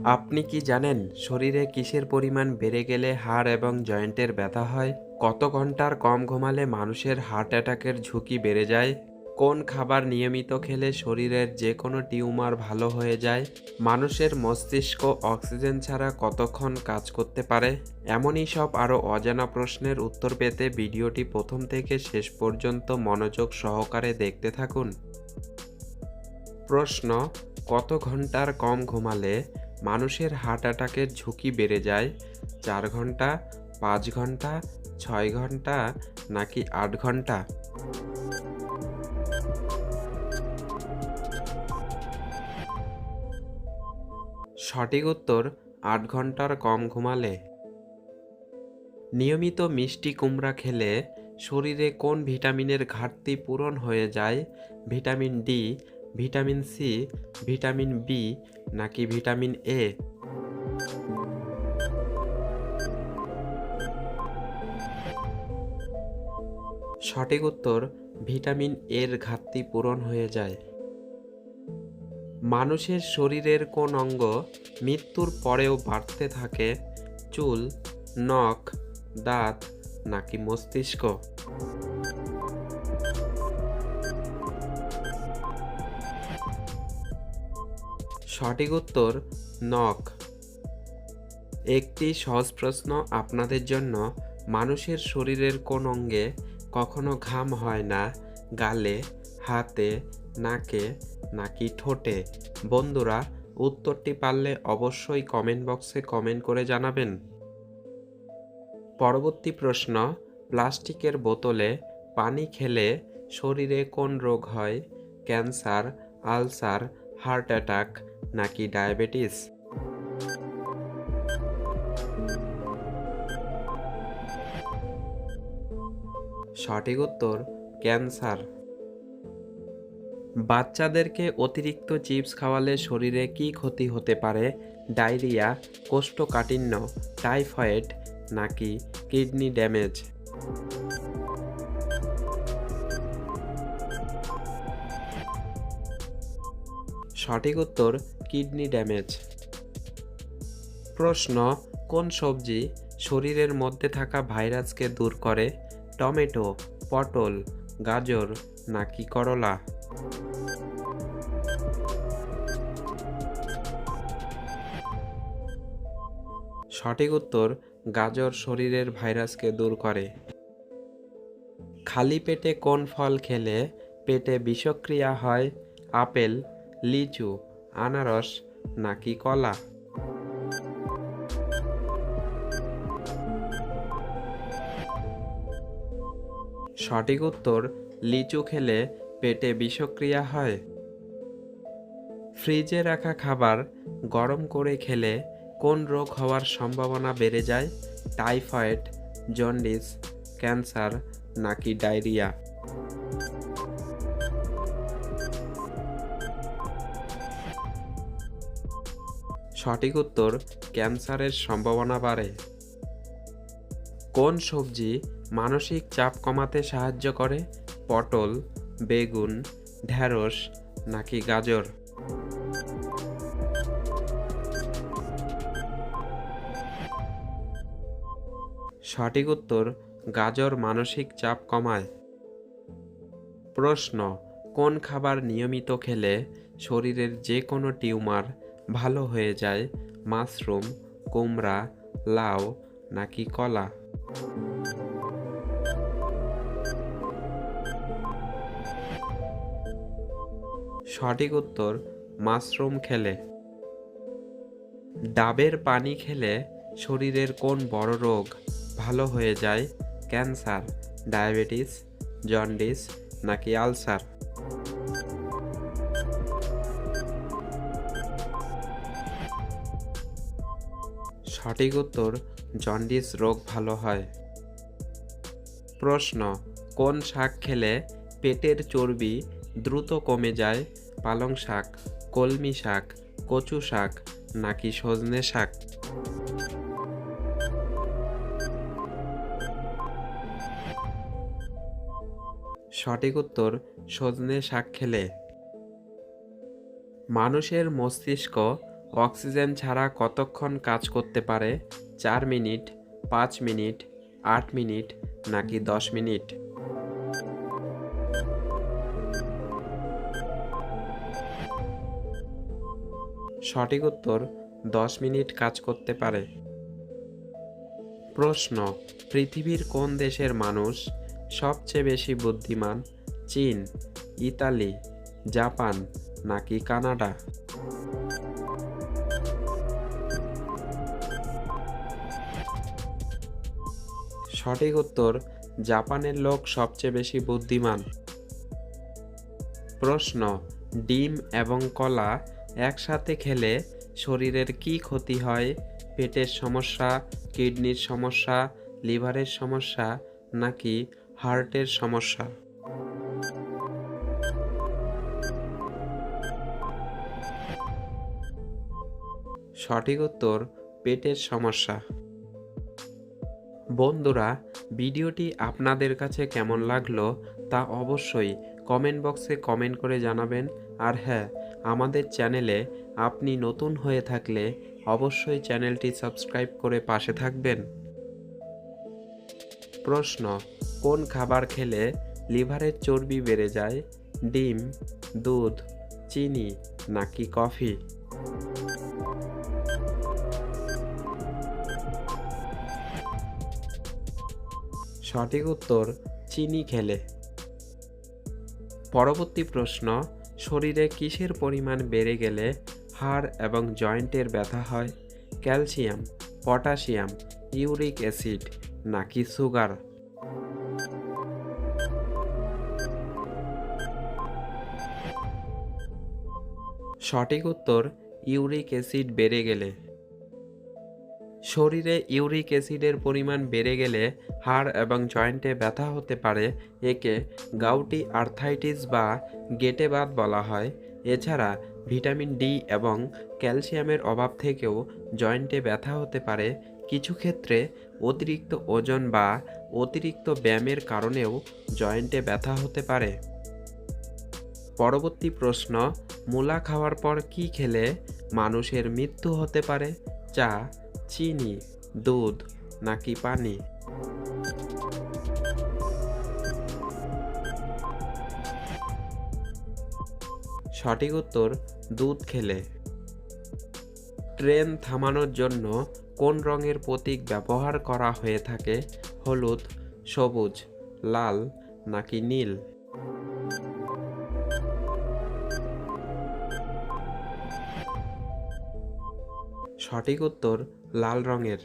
আপনি কি জানেন শরীরে কিসের পরিমাণ বেড়ে গেলে হাড় এবং জয়েন্টের ব্যথা হয়? কত ঘণ্টার কম ঘুমালে মানুষের হার্ট অ্যাটাকের ঝুঁকি বেড়ে যায়? কোন খাবার নিয়মিত খেলে শরীরের যে কোনো টিউমার ভালো হয়ে যায়? মানুষের মস্তিষ্ক অক্সিজেন ছাড়া কতক্ষণ কাজ করতে পারে? এমনই সব আরও অজানা প্রশ্নের উত্তর পেতে ভিডিওটি প্রথম থেকে শেষ পর্যন্ত মনোযোগ সহকারে দেখতে থাকুন। প্রশ্ন, কত ঘণ্টার কম ঘুমালে মানুষের হার্ট অ্যাটাকের ঝুঁকি বেড়ে যায়। চার ঘণ্টা, পাঁচ ঘণ্টা, ছয় ঘণ্টা, নাকি আট ঘণ্টা? সঠিক উত্তর, আট ঘণ্টার কম ঘুমালে। নিয়মিত মিষ্টি কুমড়া খেলে শরীরে কোন ভিটামিনের ঘাটতি পূরণ হয়ে যায়? Vitamin D vitamin C, vitamin B নাকি ভিটামিন এ? সঠিক উত্তর, ভিটামিন এর ঘাটতি পূরণ হয়ে যায়। মানুষের শরীরের কোন অঙ্গ মৃত্যুর পরেও বাড়তে থাকে? চুল, নখ, দাঁত নাকি মস্তিষ্ক? সঠিক উত্তর, নখ। একটি সহজ প্রশ্ন আপনাদের জন্য। মানুষের শরীরের কোন অঙ্গে কখনো ঘাম হয় না? গালে, হাতে, নাকে, নাকি ঠোঁটে? বন্ধুরা, উত্তরটি পারলে অবশ্যই কমেন্ট বক্সে কমেন্ট করে জানাবেন। পরবর্তী প্রশ্ন, প্লাস্টিকের বোতলে পানি খেলে শরীরে কোন রোগ হয়? ক্যান্সার, আলসার, হার্ট অ্যাটাক নাকি ডায়াবেটিস? সঠিক উত্তর, ক্যান্সার। বাচ্চাদেরকে অতিরিক্ত চিপস খাওয়ালে শরীরে কি ক্ষতি হতে পারে? ডায়রিয়া, কোষ্ঠকাঠিন্য, টাইফয়েড নাকি কিডনি ড্যামেজ? সঠিক উত্তর কিডনি ড্যামেজ। প্রশ্ন, কোন সবজি শরীরের মধ্যে থাকা ভাইরাসকে দূর করে? টমেটো, পটল, গাজর নাকি করলা? সঠিক উত্তর, গাজর শরীরের ভাইরাসকে দূর করে। খালি পেটে কোন ফল খেলে পেটে বিষক্রিয়া হয়? আপেল, লিচু আনারস নাকি কলা? সঠিক উত্তর, লিচু খেলে পেটে বিষক্রিয়া হয়। ফ্রিজে রাখা খাবার গরম করে খেলে কোন রোগ হওয়ার সম্ভাবনা বেড়ে যায়? টাইফয়েড, জন্ডিস, ক্যান্সার নাকি ডায়রিয়া? সঠিক উত্তর ক্যান্সারের সম্ভাবনা বাড়ে। কোন সবজি মানসিক চাপ কমাতে সাহায্য করে? পটল, বেগুন ঢ্যাঁড়স নাকি গাজর? সঠিক উত্তর, গাজর মানসিক চাপ কমায়। প্রশ্ন, কোন খাবার নিয়মিত খেলে শরীরের যে কোনো টিউমার ভালো হয়ে যায় মাশরুম, কুমড়া, লাউ নাকি কলা? সঠিক উত্তর, মাশরুম খেলে। ডাবের পানি খেলে শরীরের কোন বড় রোগ ভালো হয়ে যায়? ক্যান্সার, ডায়াবেটিস, জন্ডিস নাকি আলসার? সঠিক উত্তর জন্ডিস রোগ ভালো হয়? প্রশ্ন, কোন শাক খেলে পেটের চর্বি দ্রুত কমে যায়? পালং শাক, কলমি শাক, কচু শাক নাকি সজনে শাক? সঠিক উত্তর সজনে শাক খেলে? মানুষের মস্তিষ্ক অক্সিজেন ছাড়া কতক্ষণ কাজ করতে পারে? চার মিনিট, পাঁচ মিনিট, আট মিনিট নাকি দশ মিনিট? সঠিক উত্তর, দশ মিনিট কাজ করতে পারে। প্রশ্ন, পৃথিবীর কোন দেশের মানুষ সবচেয়ে বেশি বুদ্ধিমান? চীন, ইতালি, জাপান নাকি কানাডা? সঠিক উত্তর, জাপানের লোক সবচেয়ে বেশি বুদ্ধিমান। প্রশ্ন, ডিম এবং কলা একসাথে খেলে শরীরের কি ক্ষতি হয়? পেটের সমস্যা, কিডনির সমস্যা, লিভারের সমস্যা নাকি হার্টের সমস্যা? সঠিক উত্তর, পেটের সমস্যা। বন্ধুরা, ভিডিওটি আপনাদের কাছে কেমন লাগল তা অবশ্যই কমেন্ট বক্সে কমেন্ট করে জানাবেন। আর হ্যাঁ আমাদের চ্যানেলে আপনি নতুন হয়ে থাকলে অবশ্যই চ্যানেলটি সাবস্ক্রাইব করে পাশে থাকবেন। প্রশ্ন, কোন খাবার খেলে লিভারের চর্বি বেড়ে যায়? ডিম, দুধ, চিনি নাকি কফি? সঠিক উত্তর চিনি খেলে। পরবর্তী প্রশ্ন, শরীরে কিসের পরিমাণ বেড়ে গেলে হাড় এবং জয়েন্টের ব্যথা হয়? ক্যালসিয়াম, পটাশিয়াম, ইউরিক অ্যাসিড নাকি সুগার? সঠিক উত্তর, ইউরিক অ্যাসিড বেড়ে গেলে। শরীরে ইউরিক অ্যাসিডের পরিমাণ বেড়ে গেলে হাড় এবং জয়েন্টে ব্যথা হতে পারে, একে গাউটি আর্থাইটিস বা গেটেবাত বলা হয়। এছাড়া ভিটামিন ডি এবং ক্যালসিয়ামের অভাব থেকেও জয়েন্টে ব্যথা হতে পারে। কিছু ক্ষেত্রে অতিরিক্ত ওজন বা অতিরিক্ত ব্যায়ামের কারণেও জয়েন্টে ব্যথা হতে পারে। পরবর্তী প্রশ্ন, মূলা খাওয়ার পর কি খেলে মানুষের মৃত্যু হতে পারে? চা চিনি, দুধ নাকি পানি? সঠিক উত্তর, দুধ খেলে। ট্রেন থামানোর জন্য কোন রঙের প্রতীক ব্যবহার করা হয়ে থাকে? হলুদ, সবুজ, লাল নাকি নীল? সঠিক উত্তর লাল রঙের।